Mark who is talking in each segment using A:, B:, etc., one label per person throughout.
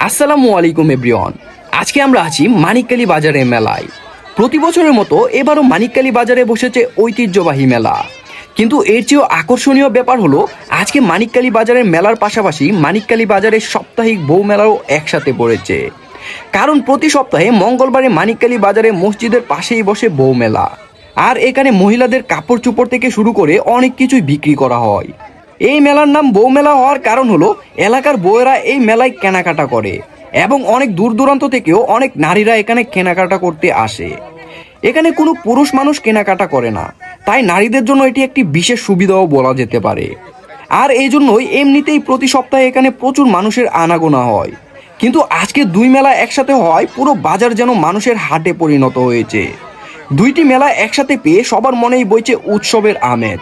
A: আসসালামু আলাইকুম, এভরিওয়ান। আজকে আমরা আছি মানিককালী বাজারের মেলায়। প্রতি বছরের মতো এবারও মানিককালী বাজারে বসেছে ঐতিহ্যবাহী মেলা। কিন্তু এর চেয়েও আকর্ষণীয় ব্যাপার হলো, আজকে মানিককালী বাজারের মেলার পাশাপাশি মানিককালী বাজারের সাপ্তাহিক বউ মেলাও একসাথে পড়েছে। কারণ প্রতি সপ্তাহে মঙ্গলবারে মানিককালী বাজারে মসজিদের পাশেই বসে বউ মেলা। আর এখানে মহিলাদের কাপড় চোপড় থেকে শুরু করে অনেক কিছুই বিক্রি করা হয়। এই মেলার নাম বউ মেলা হওয়ার কারণ হলো এলাকার বউয়েরা এই মেলায় কেনাকাটা করে এবং অনেক দূর দূরান্ত থেকেও অনেক নারীরা এখানে কেনাকাটা করতে আসে। এখানে কোনো পুরুষ মানুষ কেনাকাটা করে না, তাই নারীদের জন্য এটি একটি বিশেষ সুবিধাও বলা যেতে পারে। আর এই জন্যই এমনিতেই প্রতি সপ্তাহে এখানে প্রচুর মানুষের আনাগোনা হয়। কিন্তু আজকে দুই মেলা একসাথে হয়, পুরো বাজার যেন মানুষের হাটে পরিণত হয়েছে। দুইটি মেলা একসাথে পেয়ে সবার মনেই বইছে উৎসবের আমেজ।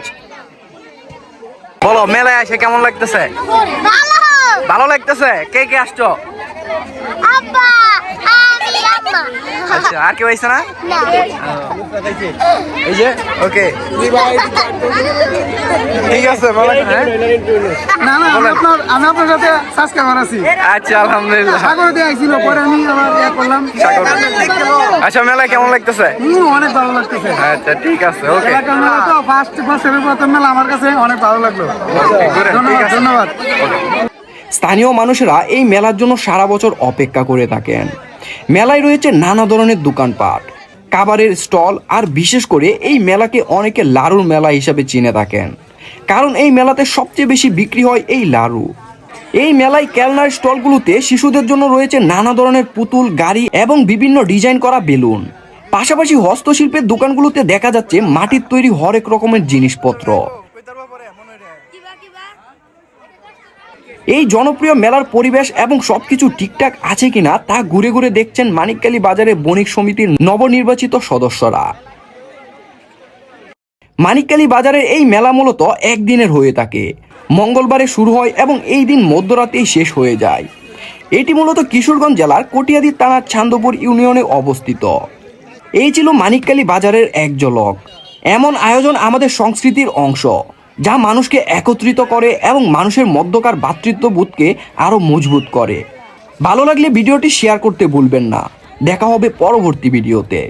A: বলো মেলায় এসে কেমন লাগতেছে?
B: ভালো
A: ভালো লাগতেছে? কে কে আসছো?
B: আব্বা আমি আম্মা
A: আচ্ছা আর কেউ আইছে না? এই যে ওকে। ঠিক আছে হ্যাঁ?
C: না না আমি আপনার আমি আপনার সাথে সাবস্ক্রাইবার আছি।
A: আচ্ছা আলহামদুলিল্লাহ।
C: সাগর দিয়ে আইছিল পরে আমি আবার ইয়ে করলাম।
A: সাগর। আচ্ছা মেলা কেমন লাগতেছে?
C: অনেক ভালো লাগতেছে।
A: আচ্ছা ঠিক আছে ওকে।
C: এলাকার মেলা তো ফার্স্ট বছরের প্রথম মেলা আমার কাছে অনেক ভালো লাগল। ধন্যবাদ ধন্যবাদ।
A: স্থানীয় মানুষেরা এই মেলার জন্য সারা বছর অপেক্ষা করে থাকেন। মেলায় রয়েছে নানা ধরনের দোকানপাট খাবারের স্টল আর বিশেষ করে এই মেলাকে অনেকে লাড়ুর মেলা হিসাবে চিনে থাকেন। কারণ এই মেলাতে সবচেয়ে বেশি বিক্রি হয় এই লাড়ু। এই মেলায় কেলনার স্টলগুলোতে শিশুদের জন্য রয়েছে নানা ধরনের পুতুল, গাড়ি এবং বিভিন্ন ডিজাইন করা বেলুন। পাশাপাশি হস্তশিল্পের দোকানগুলোতে দেখা যাচ্ছে মাটির তৈরি হরেক রকমের জিনিসপত্র। এই জনপ্রিয় মেলার পরিবেশ এবং সবকিছু ঠিকঠাক আছে কিনা তা ঘুরে ঘুরে দেখছেন মানিককালী বাজারে বণিক সমিতির নবনির্বাচিত সদস্যরা। মানিককালী বাজারের এই মেলা মূলত একদিনের হয়ে থাকে। মঙ্গলবারে শুরু হয় এবং এই দিন মধ্যরাতেই শেষ হয়ে যায়। এটি মূলত কিশোরগঞ্জ জেলার কটিয়াদি থানার ছান্দপুর ইউনিয়নে অবস্থিত। এই ছিল মানিককালী বাজারের এক ঝলক। এমন আয়োজন আমাদের সংস্কৃতির অংশ, যা মানুষকে একত্রিত করে এবং মানুষের মধ্যকার ভ্রাতৃত্ববোধকে আরও মজবুত করে। ভালো লাগলে ভিডিওটি শেয়ার করতে ভুলবেন না। দেখা হবে পরবর্তী ভিডিওতে।